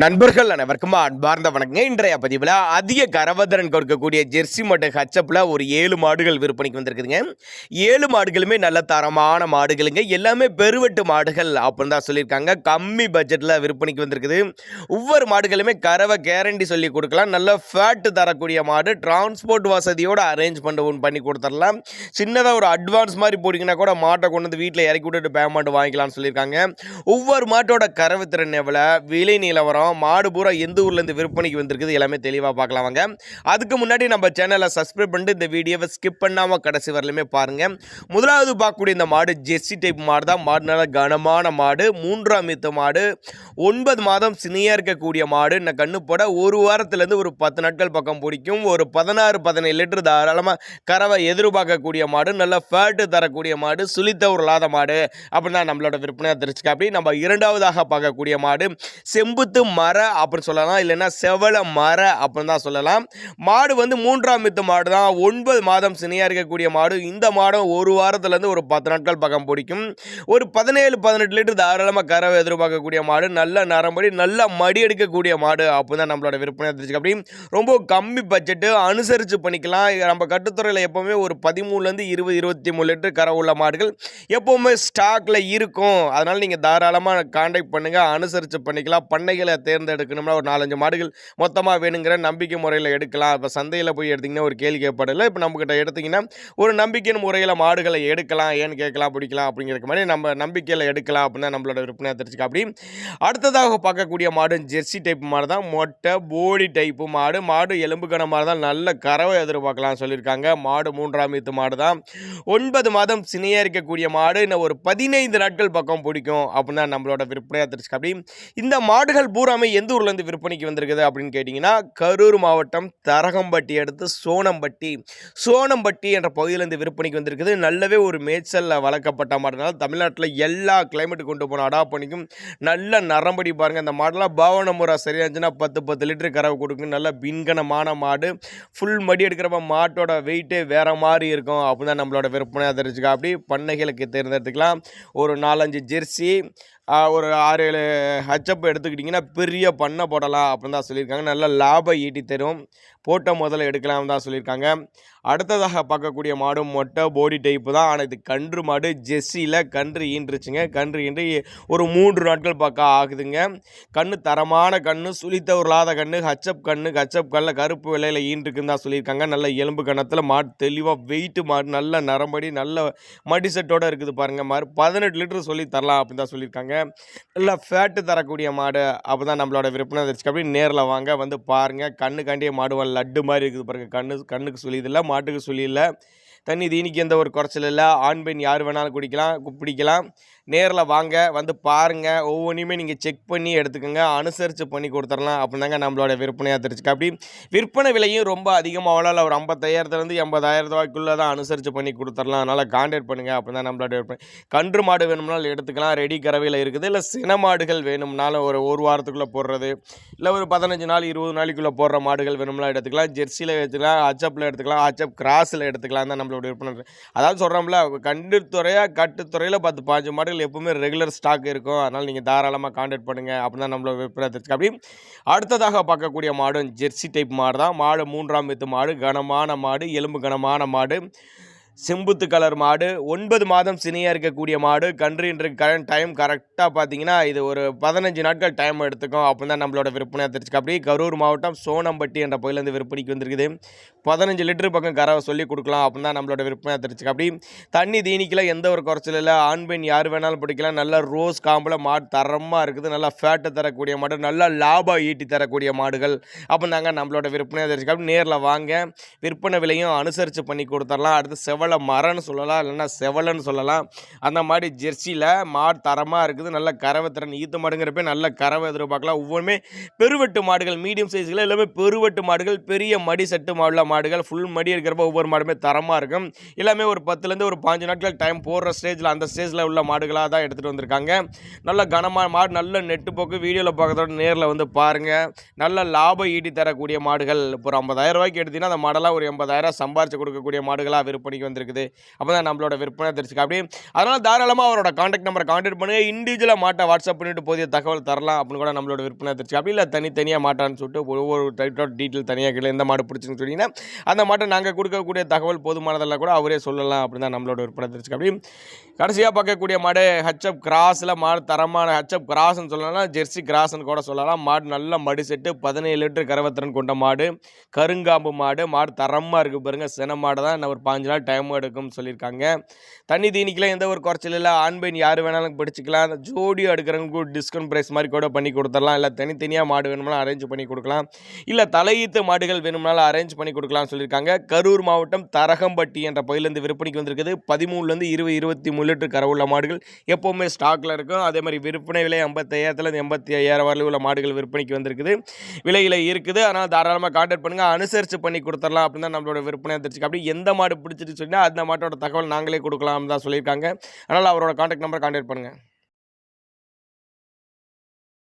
நண்பர்கள் அனைவருக்கும் அன்பார்ந்த வணக்கங்க. இன்றைய பதிவில் அதிக கரவதரன் கொடுக்கக்கூடிய ஜெர்சி மற்றும் ஹச்சப்பில் ஒரு ஏழு மாடுகள் விற்பனைக்கு வந்திருக்குதுங்க. ஏழு மாடுகளுமே நல்ல தரமான மாடுகளுங்க. எல்லாமே பெருவெட்டு மாடுகள் அப்படின்னு தான் சொல்லியிருக்காங்க. கம்மி பட்ஜெட்டில் விற்பனைக்கு வந்திருக்குது. ஒவ்வொரு மாடுகளுமே கறவை கேரண்டி சொல்லி கொடுக்கலாம். நல்ல ஃபேட்டு தரக்கூடிய மாடு. டிரான்ஸ்போர்ட் வசதியோடு அரேஞ்ச் பண்ண பண்ணி கொடுத்துடலாம். சின்னதாக ஒரு அட்வான்ஸ் மாதிரி போட்டிங்கன்னா கூட மாட்டை கொண்டு வந்து வீட்டில் இறக்கி விட்டுட்டு பேமெண்ட் வாங்கிக்கலாம்னு சொல்லியிருக்காங்க. ஒவ்வொரு மாட்டோட கரவை திறன் எவ்வளோ விலை நிலவரம்? மாடு பூரா எந்த ஊர்லேருந்து விற்பனைக்கு வந்திருக்குது எல்லாமே தெளிவாக பார்க்கலாம் வாங்க. அதுக்கு முன்னாடி நம்ம சேனலை சப்ஸ்கிரைப் பண்ணிட்டு இந்த வீடியோவை ஸ்கிப் பண்ணாமல் கடைசி வரலுமே பாருங்கள் முதலாவது பார்க்கக்கூடிய இந்த மாடு ஜெர்சி டைப் மாடு தான் மாடு நல்ல கனமான மாடு. மூன்றாம் மித்த மாடு. ஒன்பது மாதம் சினியாக இருக்கக்கூடிய மாடு. இந்த கண்ணு போட ஒரு வாரத்துலேருந்து ஒரு பத்து நாட்கள் பக்கம் பிடிக்கும். ஒரு பதினாறு பதினேழு லிட்டர் தாராளமாக கறவை எதிர்பார்க்கக்கூடிய மாடு. நல்ல ஃபேட்டு தரக்கூடிய மாடு. சுழித்தவர் இல்லாத மாடு. அப்படின்னா நம்மளோட விற்பனையாக தெரிஞ்சுக்க. அப்படி நம்ம இரண்டாவதாக பார்க்கக்கூடிய மாடு. செம்புத்து மர அப்படின்னு சொல்லலாம். இல்லைன்னா செவல மர அப்படின்னு தான் சொல்லலாம். மாடு வந்து மூன்றாம் மித்து மாடு தான். ஒன்பது மாதம் சினியாக இருக்கக்கூடிய மாடு. இந்த மாடம் ஒரு வாரத்துலேருந்து ஒரு பத்து நாட்கள் பக்கம் பிடிக்கும். ஒரு பதினேழு பதினெட்டு லிட்டர் தாராளமாக கறவை எதிர்பார்க்கக்கூடிய மாடு. நல்ல நரம்படி நல்ல மடி எடுக்கக்கூடிய மாடு அப்படின்னு தான் நம்மளோட விற்பனை தெரிஞ்சுக்க அப்படி ரொம்ப கம்மி பட்ஜெட்டு. அனுசரித்து பண்ணிக்கலாம். நம்ம கட்டுத்துறையில் எப்போவுமே ஒரு பதிமூணுலேருந்து இருபது இருபத்தி மூணு லிட்டர் கரை உள்ள மாடுகள் எப்போவுமே ஸ்டாக்கில் இருக்கும். அதனால் நீங்கள் தாராளமாக கான்டாக்ட் பண்ணுங்கள் அனுசரித்து பண்ணிக்கலாம். பண்ணைகளை தேர்ந்தெடுக்கணும்னா ஒரு நாலஞ்சு மாடுகள் மொத்தமாக வேணுங்கிற நம்பிக்கை முறையில் எடுக்கலாம். இப்போ சந்தையில் போய் எடுத்திங்கன்னா ஒரு கேள்வி கேட்படல. இப்போ நம்மக்கிட்ட எடுத்திங்கன்னா ஒரு நம்பிக்கையின் முறையில் மாடுகளை எடுக்கலாம். ஏன்னு கேட்கலாம் பிடிக்கலாம் அப்படிங்கிற மாதிரி நம்ம நம்பிக்கையில் எடுக்கலாம் அப்படின்னா நம்மளோட விற்பனை தெரிஞ்சுக்க அப்படி அடுத்ததாக பார்க்கக்கூடிய மாடு ஜெர்சி டைப் மாடு தான். மொட்டை போடி டைப்பு மாடு. மாடு எலும்பு கன மாடு தான். நல்ல கறவை எதிர்பார்க்கலாம் சொல்லியிருக்காங்க. மாடு மூன்றாம் ஈத்து மாடு தான். ஒன்பது மாதம் சினையாக இருக்கக்கூடிய மாடு. இன்னும் ஒரு பதினைந்து நாட்கள் பக்கம் பிடிக்கும் அப்படின்னா நம்மளோட விற்பனையாக தெரிஞ்சுக்க அப்படி இந்த மாடுகள் பூரா பூராமே எந்த ஊர்லேருந்து விற்பனைக்கு வந்திருக்குது அப்படின்னு கேட்டிங்கன்னா கரூர் மாவட்டம் தரகம்பட்டி அடுத்து சோனம்பட்டி. சோனம்பட்டி என்ற பகுதியிலேருந்து விற்பனைக்கு வந்திருக்குது. நல்லவே ஒரு மேய்ச்சலில் வளர்க்கப்பட்ட மாடுனால தமிழ்நாட்டில் எல்லா கிளைமேட்டு கொண்டு போன அடாப்ட் பண்ணிக்கும். நல்ல நரம்படி பாருங்கள் அந்த மாடெல்லாம் பாவன முறை சரியா இருந்துச்சுன்னா பத்து பத்து லிட்டர் கறவை கொடுக்கும். நல்ல பின்கனமான மாடு. ஃபுல் மடி எடுக்கிறப்ப மாட்டோட வெயிட்டே வேறு மாதிரி இருக்கும். அப்படின்னு தான் நம்மளோட விற்பனை தெரிஞ்சுக்க அப்படி பண்ணைகளுக்கு தேர்ந்தெடுத்துக்கலாம். ஒரு நாலஞ்சு ஜெர்சி ஒரு ஆறு ஏழு ஹச்சப் எடுத்துக்கிட்டிங்கன்னா பெரிய பண்ணை போடலாம் அப்படின்னு தான் சொல்லியிருக்காங்க. நல்ல லாபம் ஈட்டி தரும் போட்ட முதல்ல எடுக்கலாம் தான் சொல்லியிருக்காங்க. அடுத்ததாக பார்க்கக்கூடிய மாடும் மொட்டை போடி டைப்பு தான். ஆனால் இது கன்று மாடு ஜெஸ்ஸியில் கன்று ஈன்றுச்சுங்க. கன்று ஈன்று ஒரு மூன்று நாட்கள் பக்கம் ஆகுதுங்க. கண்ணு தரமான கண்ணு உருளாத கண்ணு ஹச்சப் கண்ணு ஹச்சப் கல்லில் கருப்பு விலையில் ஈன்றுக்குன்னு தான் சொல்லியிருக்காங்க. நல்ல எலும்பு கணத்தில் மாடு தெளிவாக வெயிட்டு மாடு நல்ல நரம்படி நல்ல மடிசெட்டோடு இருக்குது பாருங்கள் மாடு. பதினெட்டு லிட்டர் சொல்லி தரலாம் அப்படின்னு தான் சொல்லியிருக்காங்க. நல்லா ஃபேட்டு தரக்கூடிய மாடு அப்போ தான் நம்மளோட விற்பனை தெரிச்சு அப்படி நேரில் வாங்க வந்து பாருங்கள் கண்ணுக்காண்டியே மாடு லட்டு மாதிரி இருக்குது பாருங்கள் கண்ணு கண்ணுக்கு சொல்லி மாட்டுக்கு சொல்லி இல்லை தண்ணி தீனிக்கு எந்த ஒரு குறைச்சல் இல்லை. ஆண் பெண் யார் வேணாலும் குடிக்கலாம் குப்பிடிக்கலாம் நேரில் வாங்க வந்து பாருங்கள் ஒவ்வொன்றையுமே நீங்கள் செக் பண்ணி எடுத்துக்கோங்க. அனுசரித்து பண்ணி கொடுத்துடலாம் அப்படின்னாங்க நம்மளோட விற்பனையாக தெரிஞ்சுக்க. அப்படி விற்பனை விலையும் ரொம்ப அதிகமாக அவ்வளோ ஒரு ஐம்பத்தாயிரத்துலேருந்து எண்பதாயிரம் ரூபாய்க்குள்ளே தான் அனுசரித்து பண்ணி கொடுத்துடலாம். அதனால் காண்டாக்ட் பண்ணுங்கள் அப்படி தான் நம்மளோட விற்பனை. கன்று மாடு வேணும்னாலும் எடுத்துக்கலாம். ரெடி கறவையில் இருக்குது. இல்லை சின மாடுகள் வேணும்னாலும் ஒரு ஒரு வாரத்துக்குள்ளே போடுறது. இல்லை ஒரு பதினஞ்சு நாள் இருபது நாளைக்குள்ளே போடுற மாடுகள் வேணும்னா எடுத்துக்கலாம். ஜெர்சியில் எடுத்துக்கலாம். அச்சப்பில் எடுத்துக்கலாம். அச்சப் கிராஸில் எடுத்துக்கலாம் தான் நம்மளோட விற்பனை. அதாவது சொல்கிறோம்ல கண்டுத்துறையாக கட்டுத்துறையில் பத்து பாஞ்சு மாடு மாடுகள் எப்பவுமே ரெகுலர் ஸ்டாக் இருக்கும். அதனால் நீங்கள் தாராளமாக காண்டாக்ட் பண்ணுங்கள் அப்படின்னா நம்மளோட விற்பனை அப்படி அடுத்ததாக பார்க்கக்கூடிய மாடும் ஜெர்சி டைப் மாடு தான் மாடு மூன்றாம் வித்து மாடு கனமான மாடு எலும்பு கனமான மாடு. செம்புத்து கலர் மாடு ஒன்பது மாதம் சினியாக இருக்கக்கூடிய மாடு கன்றுன்ற கரண்ட் டைம் கரெக்டாக பார்த்தீங்கன்னா இது ஒரு பதினஞ்சு நாட்கள் டைம் எடுத்துக்கும். அப்போ தான் நம்மளோட விற்பனையாக தெரிஞ்சுக்க. அப்படி கரூர் மாவட்டம் சோனம்பட்டி என்ற பகுதியிலேருந்து விற்பனைக்கு வந்திருக்குது. பதினஞ்சு லிட்டர் பக்கம் கறவை சொல்லி கொடுக்கலாம். அப்போ தான் நம்மளோட விற்பனை தெரிஞ்சுக்க. அப்படி தண்ணி தீனிக்கெலாம் எந்த ஒரு குறைச்சல் இல்லை. ஆண் பெண் யார் வேணாலும் பிடிக்கலாம். நல்ல ரோஸ் காம்பில் மாடு தரமாக இருக்குது. நல்லா ஃபேட்டை தரக்கூடிய மாடு நல்லா லாபம் ஈட்டி தரக்கூடிய மாடுகள். அப்படின்னாங்க நம்மளோட விற்பனையாக தெரிஞ்சுக்க. அப்படி நேரில் வாங்க. விற்பனை விலையும் அனுசரித்து பண்ணி கொடுத்துடலாம். அடுத்து செவலை மரம்னு சொல்லலாம் இல்லைன்னா செவலன்னு சொல்லலாம். அந்த மாதிரி ஜெர்சியில் மாடு தரமாக இருக்குது நல்ல கறவை திறன் ஈத்து மாடுங்கிறப்ப நல்ல கறவை எதிர்பார்க்கலாம். ஒவ்வொருமே பெருவெட்டு மாடுகள் மீடியம் சைஸில் எல்லாமே பெருவெட்டு மாடுகள் பெரிய மடி செட்டு மாடுள்ள மாடுகள் ஃபுல் மடி இருக்கிறப்ப ஒவ்வொரு மாடுமே தரமாக இருக்கும். எல்லாமே ஒரு பத்துலேருந்து ஒரு பாஞ்சு நாட்கள் டைம் போடுற ஸ்டேஜில் அந்த ஸ்டேஜில் உள்ள மாடுகளாக தான் எடுத்துகிட்டு வந்திருக்காங்க. நல்ல கனமாக மாடு நல்ல நெட்டு போக்கு வீடியோவில் பார்க்கறதோட நேரில் வந்து பாருங்கள் நல்ல லாபம் ஈட்டி தரக்கூடிய மாடுகள். இப்போ ஒரு ஐம்பதாயிரம் ரூபாய்க்கு எடுத்தீங்கன்னா அந்த மாடெல்லாம் ஒரு எண்பதாயிரம் சம்பாரிச்சு கொடுக்கக்கூடிய மாடுகளாக விற்பனைக்கு வந்து வந்திருக்குது. அப்போ தான் நம்மளோட விற்பனை தெரிஞ்சுக்க அப்படி அதனால் தாராளமாக அவரோட காண்டாக்ட் நம்பரை காண்டாக்ட் பண்ணுங்கள் இண்டிவிஜுவலாக மாட்டை வாட்ஸ்அப் பண்ணிட்டு போதிய தகவல் தரலாம் அப்படின்னு கூட நம்மளோட விற்பனை தெரிஞ்சுக்க. அப்படி இல்லை தனித்தனியாக மாட்டான்னு சொல்லிட்டு ஒவ்வொரு டைப் ஆஃப் டீட்டெயில் தனியாக கீழே எந்த மாடு பிடிச்சுன்னு சொன்னீங்கன்னா அந்த மாட்டை நாங்கள் கொடுக்கக்கூடிய தகவல் போதுமானதெல்லாம் கூட அவரே சொல்லலாம் அப்படின்னு தான் நம்மளோட விற்பனை தெரிஞ்சுக்க. அப்படி கடைசியாக பார்க்கக்கூடிய மாடு ஹச்அப் கிராஸில் மாடு தரமான ஹச்அப் கிராஸ்ன்னு சொல்லலாம் ஜெர்சி கிராஸ்னு கூட சொல்லலாம். மாடு நல்ல மடி செட்டு பதினேழு லிட்டர் கரவத்திறன் கொண்ட மாடு. கருங்காம்பு மாடு. மாடு தரமாக இருக்குது பாருங்க. சின மாடு தான் ஒரு பாஞ்சு நாள் டைம் எடுக்கும்னு சொல்லியிருக்காங்க. தண்ணி தீனிக்கெலாம் எந்த ஒரு குறைச்சல் இல்லை. ஆண் பெண் யார் வேணாலும் பிடிச்சிக்கலாம். அந்த ஜோடி எடுக்கிறவங்களுக்கு டிஸ்கவுண்ட் ப்ரைஸ் மாதிரி கூட பண்ணி கொடுத்துடலாம். இல்லை தனித்தனியாக மாடு வேணும்னாலும் அரேஞ்ச் பண்ணி கொடுக்கலாம். இல்லை தலையீத்து மாடுகள் வேணும்னாலும் அரேஞ்ச் பண்ணி கொடுக்கலாம்னு சொல்லியிருக்காங்க. கரூர் மாவட்டம் தரகம்பட்டி என்ற பகுதியிலேருந்து விற்பனைக்கு வந்திருக்குது. பதிமூணுலேருந்து இருபது இருபத்தி மூணு லிட்டர் கரவுள்ள மாடுகள் எப்போவுமே ஸ்டாக்கில் இருக்கும். அதே மாதிரி விற்பனை விலை ஐம்பத்தையாயிரத்துலேருந்து எண்பத்தி ஐயாயிரம் வரல உள்ள மாடுகள் விற்பனைக்கு வந்திருக்குது. விலையில் இருக்குது. அதனால் தாராளமாக கான்டாக்ட் பண்ணுங்கள் அனுசரித்து பண்ணி கொடுத்துடலாம். அப்படின்னு தான் நம்மளோட விற்பனை தெரிஞ்சுக்க. அப்படி எந்த மாடு பிடிச்சிட்டு அப்படின்னா அந்த மாட்டோட தகவல் நாங்களே கொடுக்கலாம் தான் சொல்லியிருக்காங்க. அதனால் அவரோட காண்டாக்ட் நம்பர் கான்டாக்ட் பண்ணுங்கள்